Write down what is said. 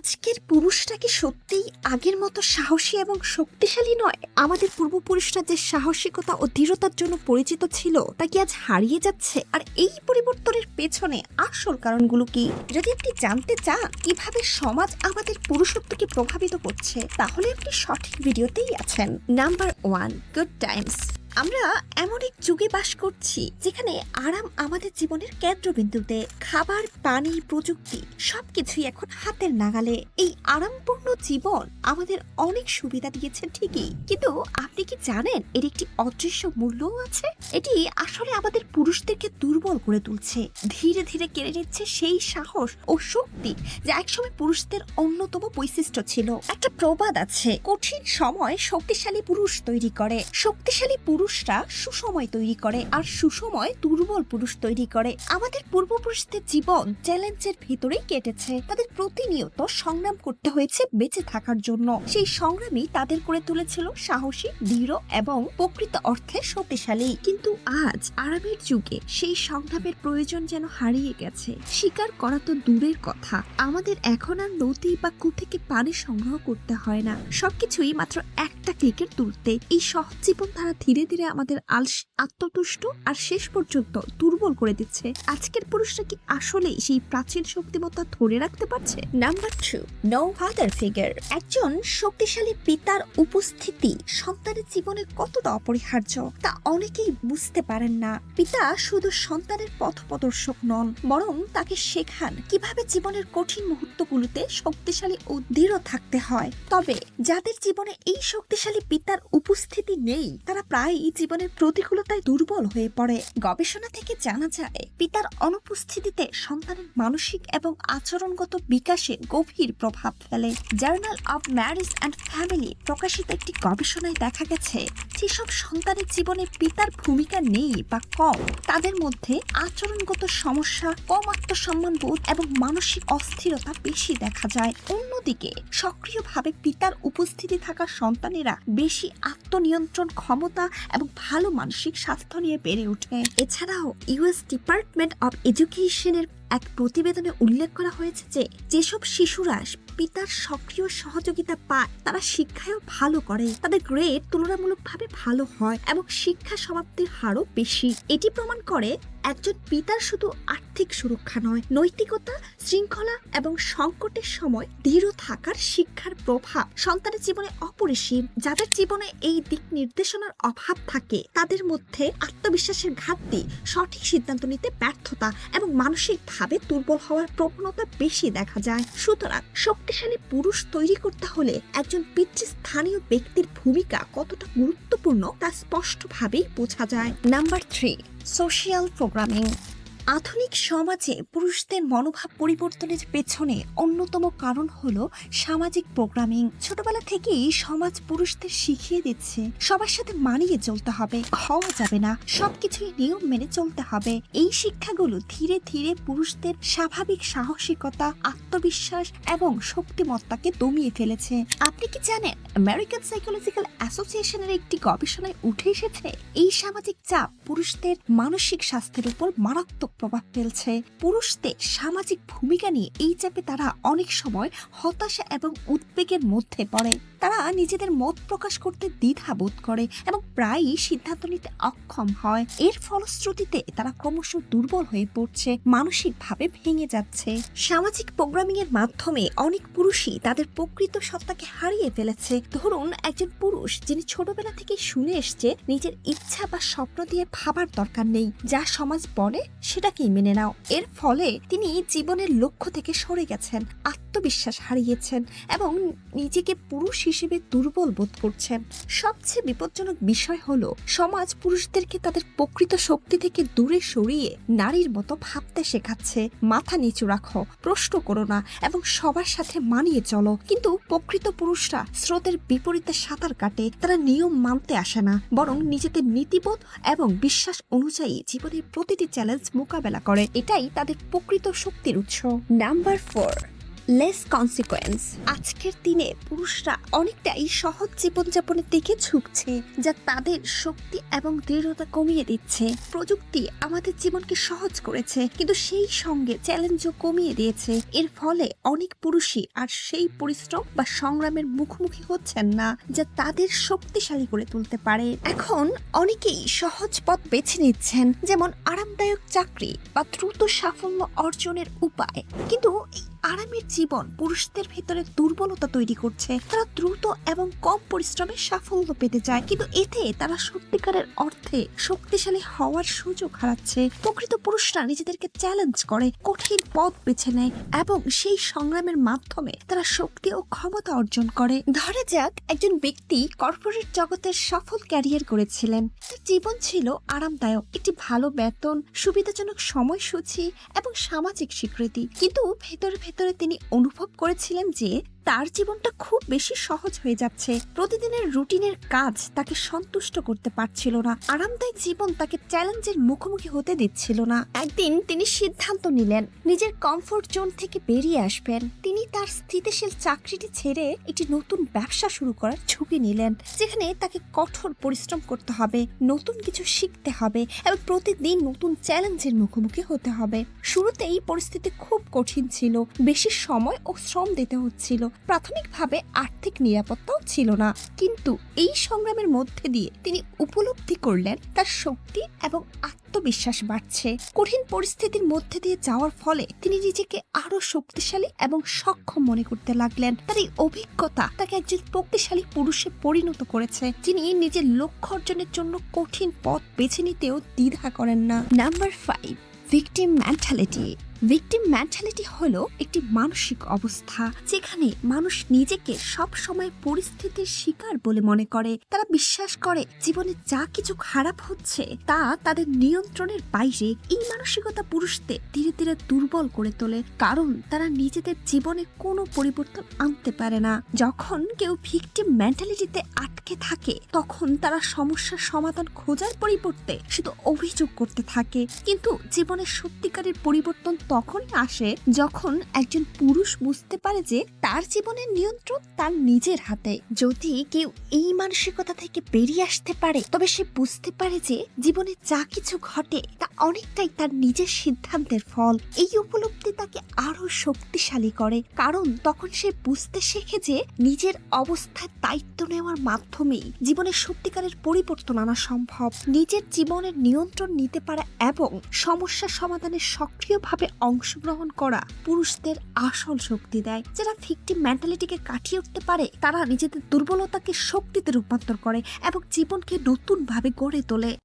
আজকের পুরুষটা কি সত্যিই আগের মতো সাহসী এবং শক্তিশালী নয়? আমাদের পূর্বপুরুষরা যে সাহসিকতা ও দৃঢ়তার জন্য পরিচিত ছিল, তা কি আজ হারিয়ে যাচ্ছে? আর এই পরিবর্তনের পেছনে আসল কারণগুলো কি? যদি আপনি জানতে চান কীভাবে সমাজ আমাদের পুরুষত্বকে প্রভাবিত করছে, তাহলে আপনি সঠিক ভিডিওতেই আছেন। নাম্বার ওয়ান গুড টাইমস আমরা এমন এক যুগে বাস করছি যেখানে আরাম আমাদের জীবনের কেন্দ্রবিন্দুতে, খাবার, পানি, প্রযুক্তি সবকিছুই এখন হাতের নাগালে। এই আরামপূর্ণ জীবন আমাদের অনেক সুবিধা দিয়েছে, ঠিকই। কিন্তু আপনি কি জানেন এর একটি অদৃশ্য মূল্যও আছে? এটি আসলে আমাদের পুরুষদেরকে দুর্বল করে তুলছে। ধীরে ধীরে কেড়ে নিচ্ছে সেই সাহস ও শক্তি যা একসময় পুরুষদের অন্যতম বৈশিষ্ট্য ছিল। একটা প্রবাদ আছে, কঠিন সময় শক্তিশালী পুরুষ তৈরি করে। শক্তিশালী পুরুষরা সুসময় তৈরি করে আর সুসময় দুর্বল পুরুষ তৈরি করে। আমাদের পূর্বপুরুষদের জীবন চ্যালেঞ্জের ভেতরেই কেটেছে। তাদের প্রতিনিয়ত সংগ্রাম করতে হয়েছে বেঁচে থাকার জন্য। সেই সংগ্রামই তাদের করে তুলেছিল সাহসী, দৃঢ় এবং প্রকৃত অর্থে শক্তিশালী। কিন্তু আজ আরামের যুগে সেই সংগ্রামের প্রয়োজন যেন হারিয়ে গেছে। স্বীকার করা তো দূরের কথা। আমাদের এখন আর নদী বা কূপ থেকে পানি সংগ্রহ করতে হয় না। সবকিছুই মাত্র একটা ক্লিকের দূরত্বে এই সহজ জীবন ধারা ধীরে আমাদের আলস আত্মতুষ্ট আর শেষ পর্যন্ত দুর্বল করে দিচ্ছে। আজকের পুরুষরা কি আসলেই সেই প্রাচীন শক্তিমত্তা ধরে রাখতে পারছে? Number two no father figure একজন শক্তিশালী পিতার উপস্থিতি সন্তানের জীবনে কতটা অপরিহার্য তা অনেকেই বুঝতে পারেন না। পিতা শুধু সন্তানের পথপ্রদর্শক নন, বরং তাকে শেখান কীভাবে জীবনের কঠিন মুহূর্তগুলোতে শক্তিশালী ও দৃঢ় থাকতে হয়। তবে যাদের জীবনে এই শক্তিশালী পিতার উপস্থিতি নেই, তারা প্রায়ই জীবনের প্রতিকূলতায় দুর্বল হয়ে পড়ে। গবেষণা থেকে জানা যায়, পিতার অনুপস্থিতিতে সন্তানের মানসিক এবং আচরণগত বিকাশে গভীর প্রভাব ফেলে। Journal of marriage and family প্রকাশিত একটি গবেষণায় দেখা গেছে। যেসব সন্তানের জীবনে পিতার ভূমিকা নেই বা কম। তাদের মধ্যে আচরণগত সমস্যা, কম আত্মসম্মান বোধ এবং মানসিক অস্থিরতা বেশি দেখা যায়। অন্যদিকে, সক্রিয়ভাবে পিতার উপস্থিতি থাকা সন্তানেরা বেশি আত্মনিয়ন্ত্রণ ক্ষমতা এবং ভালো মানসিক স্বাস্থ্য নিয়ে বেড়ে ওঠে। এছাড়াও ইউএস ডিপার্টমেন্ট অব এডুকেশনের এক প্রতিবেদনে উল্লেখ করা হয়েছে যে, যেসব শিশুরা পিতার সক্রিয় সহযোগিতা পায়, তারা শিক্ষায়ও ভালো করে। তাদের গ্রেড তুলনামূলকভাবে ভালো হয় এবং শিক্ষা সমাপ্তির হারও বেশি। এটি প্রমাণ করে একজন পিতার শুধু আর্থিক সুরক্ষা নয়, নৈতিকতা, শৃঙ্খলা এবং সংকটের সময় দৃঢ় থাকার শিক্ষার প্রভাব। সন্তানের জীবনে অপরিসীম, যাদের জীবনে এই দিক নির্দেশনার অভাব থাকে, তাদের মধ্যে আত্মবিশ্বাসের ঘাটতি, সঠিক সিদ্ধান্ত নিতে ব্যর্থতা এবং মানসিকভাবে দুর্বল হওয়ার প্রবণতা বেশি দেখা যায়। সুতরাং শক্তিশালী পুরুষ তৈরি করতে হলে একজন পিতৃস্থানীয় ব্যক্তির ভূমিকা কতটা গুরুত্বপূর্ণ তা স্পষ্টভাবেই বোঝা যায়। নাম্বার থ্রি সোশিয়াল প্রোগ্রামিং আধুনিক সমাজে পুরুষদের মনোভাব পরিবর্তনের পেছনে অন্যতম কারণ হলো সামাজিক প্রোগ্রামিং ছোটবেলা থেকেই সমাজ পুরুষদের শিখিয়ে দিচ্ছে, সবার সাথে মানিয়ে চলতে হবে, খাওয়া যাবে না, সবকিছুই নিয়ম মেনে চলতে হবে। এই শিক্ষাগুলো ধীরে ধীরে পুরুষদের স্বাভাবিক সাহসিকতা, আত্মবিশ্বাস এবং শক্তিমত্তাকে দমিয়ে ফেলেছে। আপনি কি জানেন আমেরিকান সাইকোলজিক্যাল অ্যাসোসিয়েশনের একটি গবেষণায় উঠে এসেছে, এই সামাজিক চাপ পুরুষদের মানসিক স্বাস্থ্যের উপর মারাত্মক প্রভাব ফেলছে। পুরুষদের সামাজিক ভূমিকা নিয়ে এই চাপে তারা অনেক সময় হতাশা এবং উদ্বেগের মধ্যে পড়ে। তারা নিজেদের মত প্রকাশ করতে দ্বিধা বোধ করে এবং প্রায়ই সিদ্ধান্ত নিতে অক্ষম হয়। এর ফলশ্রুতিতে তারা ক্রমশ দুর্বল হয়ে পড়ছে, মানসিকভাবে ভেঙে যাচ্ছে। সামাজিক প্রোগ্রামিং এর মাধ্যমে অনেক পুরুষই তাদের প্রকৃত সত্তাকে হারিয়ে ফেলেছে। ধরুন, একজন পুরুষ যিনি ছোটবেলা থেকে শুনে এসছে, নিজের ইচ্ছা বা স্বপ্ন দিয়ে ভাবার দরকার নেই। যা সমাজ বলে, সেটাকেই মেনে নাও। এর ফলে তিনি জীবনের লক্ষ্য থেকে সরে গেছেন, আত্মবিশ্বাস হারিয়েছেন এবং নিজেকে পুরুষ হিসেবে দুর্বল বোধ করছেন সবচেয়ে বিপজ্জনক বিষয় হলো, সমাজ পুরুষদেরকে তাদের প্রকৃত শক্তি থেকে দূরে সরিয়ে নারীর মতো ভাবতে শেখাচ্ছে। মাথা নিচু রাখো, প্রশ্ন করো না এবং সবার সাথে মানিয়ে চলো। কিন্তু প্রকৃত পুরুষরা স্রোতের বিপরীতে সাঁতার কাটে, তারা নিয়ম মানতে আসে না, বরং নিজেদের নীতিবোধ এবং বিশ্বাস অনুযায়ী জীবনের প্রতিটি চ্যালেঞ্জ মোকাবেলা করে। এটাই তাদের প্রকৃত শক্তির উৎস। নাম্বার ফোর লেস কনসিকোয়েন্স আজকের দিনে পুরুষরা অনেকটাই সহজ জীবনযাপনের দিকে ঝুঁকছে, যা তাদের শক্তি এবং দৃঢ়তা কমিয়ে দিচ্ছে। প্রযুক্তি আমাদের জীবনকে সহজ করেছে, কিন্তু সেই সঙ্গে চ্যালেঞ্জও কমিয়ে দিয়েছে। এর ফলে অনেক পুরুষই আর সেই পরিশ্রম বা সংগ্রামের মুখোমুখি হচ্ছেন না, যা তাদের শক্তিশালী করে তুলতে পারে। এখন অনেকেই সহজ পথ বেছে নিচ্ছেন, যেমন আরামদায়ক চাকরি বা দ্রুত সাফল্য অর্জনের উপায়। কিন্তু আরামের জীবন পুরুষদের ভেতরে দুর্বলতা তৈরি করছে। তারা দ্রুত এবং কম পরিশ্রমে সাফল্য পেতে চায়। কিন্তু এতে তারা সত্যিকারের অর্থে শক্তিশালী হওয়ার সুযোগ হারাচ্ছে। প্রকৃত পুরুষরা নিজেদেরকে চ্যালেঞ্জ করে, কঠিন পথ বেছে নেয় এবং সেই সংগ্রামের মাধ্যমে তারা শক্তি ও ক্ষমতা অর্জন করে। ধরা যাক, একজন ব্যক্তি কর্পোরেট জগতের সফল ক্যারিয়ার করেছিলেন। তার জীবন ছিল আরামদায়ক, একটি ভালো বেতন, সুবিধাজনক সময়সূচি এবং সামাজিক স্বীকৃতি। কিন্তু ভেতরে ভেতরে তিনি অনুভব করেছিলেন যে তার জীবনটা খুব বেশি সহজ হয়ে যাচ্ছে। প্রতিদিনের রুটিনের কাজ তাকে সন্তুষ্ট করতে পারছিল না। আরামদায়ক জীবন তাকে চ্যালেঞ্জের মুখোমুখি হতে দিচ্ছিল না। একদিন তিনি সিদ্ধান্ত নিলেন, নিজের কমফোর্ট জোন থেকে বেরিয়ে আসবেন। তিনি তার স্থিতিশীল চাকরিটি ছেড়ে একটি নতুন ব্যবসা শুরু করার ঝুঁকি নিলেন, যেখানে তাকে কঠোর পরিশ্রম করতে হবে, নতুন কিছু শিখতে হবে এবং প্রতিদিন নতুন চ্যালেঞ্জের মুখোমুখি হতে হবে। শুরুতেই পরিস্থিতি খুব কঠিন ছিল, বেশি সময় ও শ্রম দিতে হচ্ছিল। প্রাথমিকভাবে আর্থিক নিরাপত্তাও ছিল না। কিন্তু এই সংগ্রামের মধ্যে দিয়ে তিনি উপলব্ধি করলেন, তার শক্তি এবং আত্মবিশ্বাস বাড়ছে। কঠিন পরিস্থিতির মধ্যে দিয়ে যাওয়ার ফলে তিনি নিজেকে আরও শক্তিশালী এবং সক্ষম মনে করতে লাগলেন। তার এই অভিজ্ঞতা তাকে একজন শক্তিশালী পুরুষে পরিণত করেছে, যিনি নিজের লক্ষ্য অর্জনের জন্য কঠিন পথ বেছে নিতেও দ্বিধা করেন না। Number five victim mentality victim mentality হলো একটি মানসিক অবস্থা যেখানে মানুষ নিজেকে সব সময় পরিস্থিতির শিকার বলে মনে করে। তারা বিশ্বাস করে জীবনে যা কিছু খারাপ হচ্ছে তা তাদের নিয়ন্ত্রণের বাইরে এই মানসিকতা পুরুষদের ধীরে ধীরে দুর্বল করে তোলে, কারণ তারা নিজেদের জীবনে কোনো পরিবর্তন আনতে পারে না। যখন কেউ ভিকটিম মেন্টালিটিতে আটকে থাকে, তখন তারা সমস্যার সমাধান খোঁজার পরিবর্তে শুধু অভিযোগ করতে থাকে। কিন্তু জীবনের সত্যিকারের পরিবর্তন তখনই আসে যখন একজন পুরুষ বুঝতে পারে যে তার জীবনের নিয়ন্ত্রণ তার নিজের হাতে। যদি কেউ এই মানসিকতা থেকে বেরিয়ে আসতে পারে, তবে সে বুঝতে পারে যে জীবনে যা কিছু ঘটে, তা অনেকটাই তার নিজের সিদ্ধান্তের ফল। এই উপলব্ধি তাকে আরও শক্তিশালী করে, কারণ তখন সে বুঝতে শেখে যে নিজের অবস্থার দায়িত্ব নেওয়ার মাধ্যমেই জীবনের সত্যিকারের পরিবর্তন আনা সম্ভব। নিজের জীবনের নিয়ন্ত্রণ নিতে পারা এবং সমস্যা সমাধানে সক্রিয়ভাবে অংশগ্রহণ করা পুরুষদের আসল শক্তি দেয়। যারা ভিকটিম মেন্টালিটিকে কাটিয়ে উঠতে পারে, তারা নিজেদের দুর্বলতাকে শক্তিতে রূপান্তর করে এবং জীবনকে নতুনভাবে গড়ে তোলে।